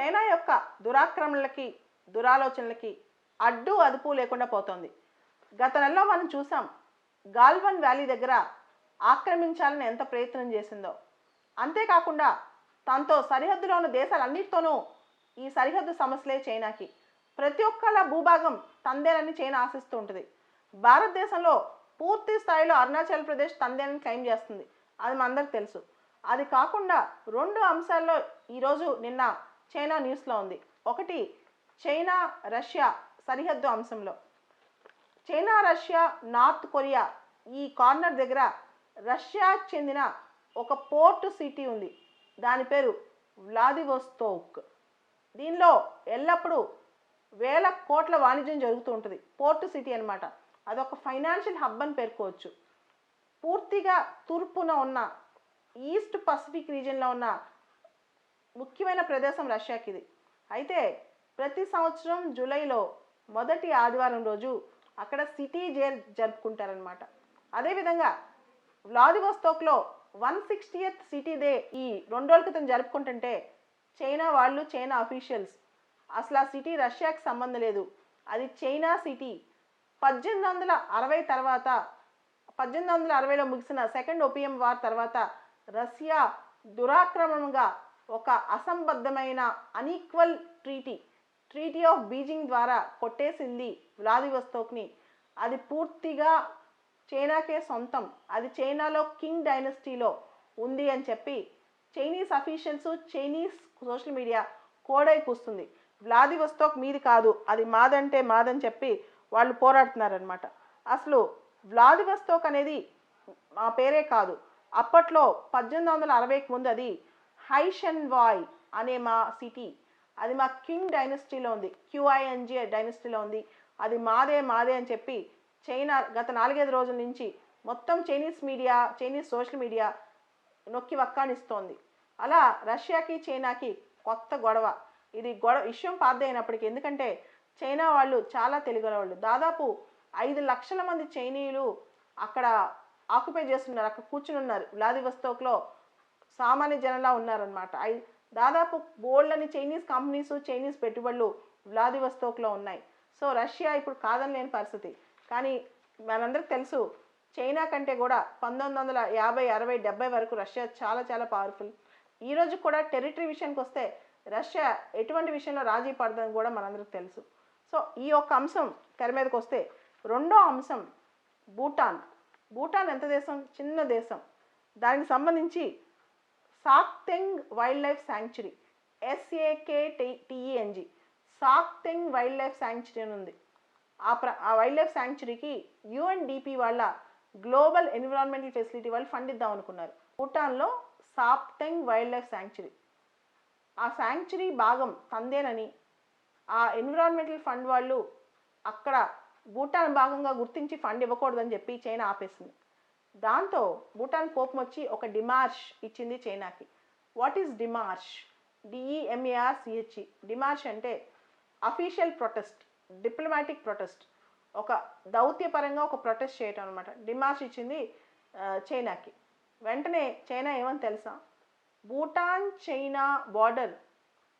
China యొక్క దురాక్రమణలకి దురాలోచనలకి అడ్డు అదుపు లేకుండా పోతోంది. గత నెలలో మనం చూసాం గాల్వన్ వ్యాలీ దగ్గర ఆక్రమించాలని ఎంత ప్రయత్నం చేసిందో. అంతేకాకుండా తనతో సరిహద్దులో ఉన్న దేశాలన్నిటితోనూ ఈ సరిహద్దు సమస్యలే చైనాకి. ప్రతి ఒక్కళ్ళ భూభాగం తందేనని చైనా ఆశిస్తూ ఉంటుంది. భారతదేశంలో పూర్తి స్థాయిలో అరుణాచల్ ప్రదేశ్ తందేనని క్లెయిమ్ చేస్తుంది. అది మనందరికి తెలుసు. అది కాకుండా రెండు అంశాల్లో ఈరోజు నిన్న చైనా న్యూస్లో ఉంది. ఒకటి చైనా రష్యా సరిహద్దు అంశంలో. చైనా రష్యా నార్త్ కొరియా ఈ కార్నర్ దగ్గర రష్యా చెందిన ఒక పోర్ట్ సిటీ ఉంది. దాని పేరు వ్లాదివోస్తోక్. దీనిలో ఎల్లప్పుడూ వేల కోట్ల వాణిజ్యం జరుగుతూ ఉంటుంది. పోర్ట్ సిటీ అనమాట అదొక ఫైనాన్షియల్ హబ్ అని పేర్కోవచ్చు. పూర్తిగా తూర్పున ఉన్న ఈస్ట్ పసిఫిక్ రీజియన్లో ఉన్న ముఖ్యమైన ప్రదేశం రష్యాకి ఇది అయితే ప్రతి సంవత్సరం జూలైలో మొదటి ఆదివారం రోజు అక్కడ సిటీ జేర్ జరుపుకుంటారనమాట అదేవిధంగా వ్లాదివోస్తోక్లో వన్ సిక్స్టీయత్ సిటీ డే ఈ రెండు రోజుల క్రితం జరుపుకుంటుంటే చైనా వాళ్ళు చైనా అఫీషియల్స్ అసలు ఆ సిటీ రష్యాకి సంబంధం లేదు. అది చైనా సిటీ. పద్దెనిమిది వందల అరవై తర్వాత పద్దెనిమిది వందల అరవైలో ముగిసిన సెకండ్ ఓపియం వార్ తర్వాత రష్యా దురాక్రమంగా ఒక అసంబద్ధమైన unequal treaty treaty of Beijing ద్వారా కొట్టేసింది వ్లాదివస్తోక్ని. అది పూర్తిగా చైనాకే సొంతం. అది చైనాలో కింగ్ డైనస్టీలో ఉంది అని చెప్పి Chinese officials Chinese social media కోడై కూస్తుంది. వ్లాదివస్తోక్ మీది కాదు అది మాదంటే మాదని చెప్పి వాళ్ళు పోరాడుతున్నారనమాట అసలు వ్లాదివస్తోక్ అనేది మా పేరే కాదు. అప్పట్లో పద్దెనిమిది వందల అరవైకి ముందు అది హైషన్వాయ్ అనే మా సిటీ. అది మా కింగ్ డైనస్టీలో ఉంది. క్యూఐఎన్జీ డైనస్టీలో ఉంది. అది మాదే మాదే అని చెప్పి చైనా గత నాలుగైదు రోజుల నుంచి మొత్తం Chinese media Chinese social media నొక్కి వక్కానిస్తోంది. అలా రష్యాకి చైనాకి కొత్త గొడవ. ఇది గొడవ విషయం పాతదైనప్పటికీ ఎందుకంటే చైనా వాళ్ళు చాలా తెలుగుల వాళ్ళు దాదాపు ఐదు లక్షల మంది చైనీయులు అక్కడ ఆక్యుపై చేస్తున్నారు. అక్కడ కూర్చుని ఉన్నారు. వ్లాదివస్తోక్లో సామాన్య జనలా ఉన్నారనమాట ఐ దాదాపు బోల్డ్ చైనీస్ కంపెనీస్ చైనీస్ పెట్టుబడులు వ్లాదివస్తోక్లో ఉన్నాయి. సో రష్యా ఇప్పుడు కాదనలేని పరిస్థితి. కానీ మనందరికి తెలుసు చైనా కంటే కూడా పంతొమ్మిది వందల యాభై అరవై డెబ్బై వరకు రష్యా చాలా చాలా పవర్ఫుల్ ఈ రోజు కూడా టెరిటరీ విషయానికి వస్తే రష్యా ఎటువంటి విషయంలో రాజీ పడదని కూడా మనందరికి తెలుసు. సో ఈ ఒక్క అంశం తెర మీదకి వస్తే రెండో అంశం భూటాన్. భూటాన్ ఎంత దేశం? చిన్న దేశం. దానికి సంబంధించి Sakteng wildlife sanctuary S A K T E N G Sakteng wildlife sanctuary అని ఉంది. ఆ ప్ర ఆ వైల్డ్ లైఫ్ శాంక్చురీకి యుఎన్డిపి వాళ్ళ గ్లోబల్ ఎన్విరాన్మెంటల్ ఫెసిలిటీ వాళ్ళు ఫండ్ ఇద్దాం అనుకున్నారు. భూటాన్లో సాప్తెంగ్ వైల్డ్ లైఫ్ శాంక్చురీ. ఆ శాంక్చురీ భాగం తందేనని ఆ ఎన్విరాన్మెంటల్ ఫండ్ వాళ్ళు అక్కడ భూటాన్ భాగంగా గుర్తించి ఫండ్ ఇవ్వకూడదని చెప్పి చైనా ఆపేసింది. దాంతో భూటాన్ కోపం వచ్చి ఒక డిమార్ష్ ఇచ్చింది చైనాకి. What is demarche? D E M A R C H E demarche అంటే అఫీషియల్ ప్రొటెస్ట్ డిప్లొమాటిక్ ప్రొటెస్ట్ ఒక దౌత్యపరంగా ఒక ప్రొటెస్ట్ చేయటం అనమాట డిమార్ష్ ఇచ్చింది చైనాకి. వెంటనే చైనా ఏమని తెలుసా? భూటాన్ చైనా బార్డర్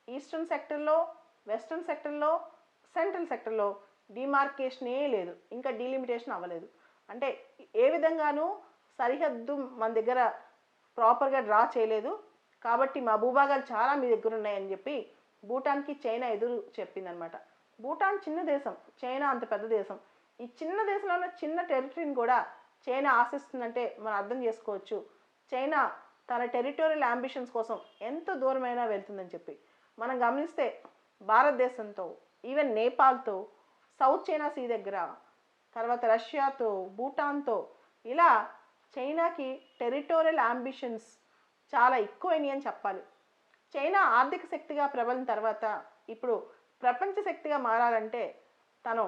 ఈస్టర్న్ సెక్టర్లో వెస్ట్రన్ సెక్టర్లో సెంట్రల్ సెక్టర్లో డిమార్కేషనే లేదు. ఇంకా డీలిమిటేషన్ అవ్వలేదు. అంటే ఏ విధంగానూ సరిహద్దు మన దగ్గర ప్రాపర్గా డ్రా చేయలేదు. కాబట్టి మా భూభాగాలు చాలా మీ దగ్గర ఉన్నాయని చెప్పి భూటాన్కి చైనా ఎదురు చెప్పిందనమాట. భూటాన్ చిన్న దేశం చైనా అంత పెద్ద దేశం. ఈ చిన్న దేశంలో ఉన్న చిన్న టెరిటరీని కూడా చైనా ఆశిస్తుందంటే మనం అర్థం చేసుకోవచ్చు. చైనా తన టెరిటోరియల్ అంబిషన్స్ కోసం ఎంత దూరమైనా వెళ్తుందని చెప్పి. మనం గమనిస్తే భారతదేశంతో ఈవెన్ నేపాల్తో సౌత్ చైనా సీ దగ్గర తర్వాత రష్యాతో భూటాన్తో ఇలా చైనాకి టెరిటోరియల్ అంబిషన్స్ చాలా ఎక్కువైనాయి అని చెప్పాలి. చైనా ఆర్థిక శక్తిగా ప్రబలిన తర్వాత ఇప్పుడు ప్రపంచ శక్తిగా మారాలంటే తను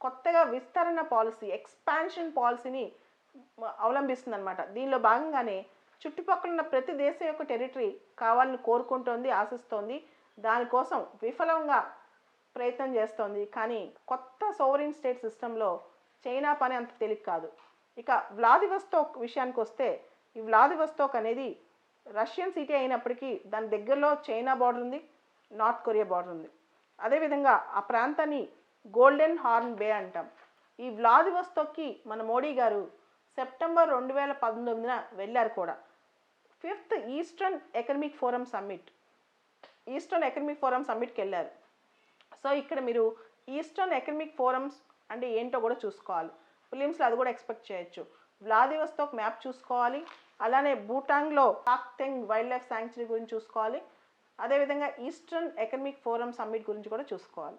కొత్తగా విస్తరణ పాలసీ ఎక్స్పాన్షన్ పాలసీని అవలంబిస్తుంది అనమాట దీనిలో భాగంగానే చుట్టుపక్కల ఉన్న ప్రతి దేశం యొక్క టెరిటరీ కావాలని కోరుకుంటోంది ఆశిస్తోంది. దానికోసం విఫలంగా ప్రయత్నం చేస్తోంది. కానీ కొత్త సోవరిన్ స్టేట్ సిస్టంలో చైనా పని అంత తేలిక కాదు. ఇక వ్లాదివస్తోక్ విషయానికి వస్తే ఈ వ్లాదివస్తోక్ అనేది రష్యన్ సిటీ అయినప్పటికీ దాని దగ్గరలో చైనా బార్డర్ ఉంది నార్త్ కొరియా బార్డర్ ఉంది. అదేవిధంగా ఆ ప్రాంతాన్ని గోల్డెన్ హార్న్ బే అంటాం. ఈ వ్లాదివస్తోక్కి మన మోడీ గారు సెప్టెంబర్ రెండు వేల పంతొమ్మిదిన వెళ్ళారు కూడా. Fifth eastern economic forum summit eastern economic forum సమ్మిట్కి వెళ్ళారు. సో ఇక్కడ మీరు ఈస్టర్న్ ఎకనమిక్ ఫోరమ్స్ అంటే ఏంటో కూడా చూసుకోవాలి. ఫిలిమ్స్లో అది కూడా ఎక్స్పెక్ట్ చేయొచ్చు. వ్లాదివస్తోక్ మ్యాప్ చూసుకోవాలి. అలానే భూటాంగ్లో టాక్తెంగ్ వైల్డ్ లైఫ్ శాంక్చురీ గురించి చూసుకోవాలి. అదేవిధంగా ఈస్టర్న్ ఎకనమిక్ ఫోరం సమ్మిట్ గురించి కూడా చూసుకోవాలి.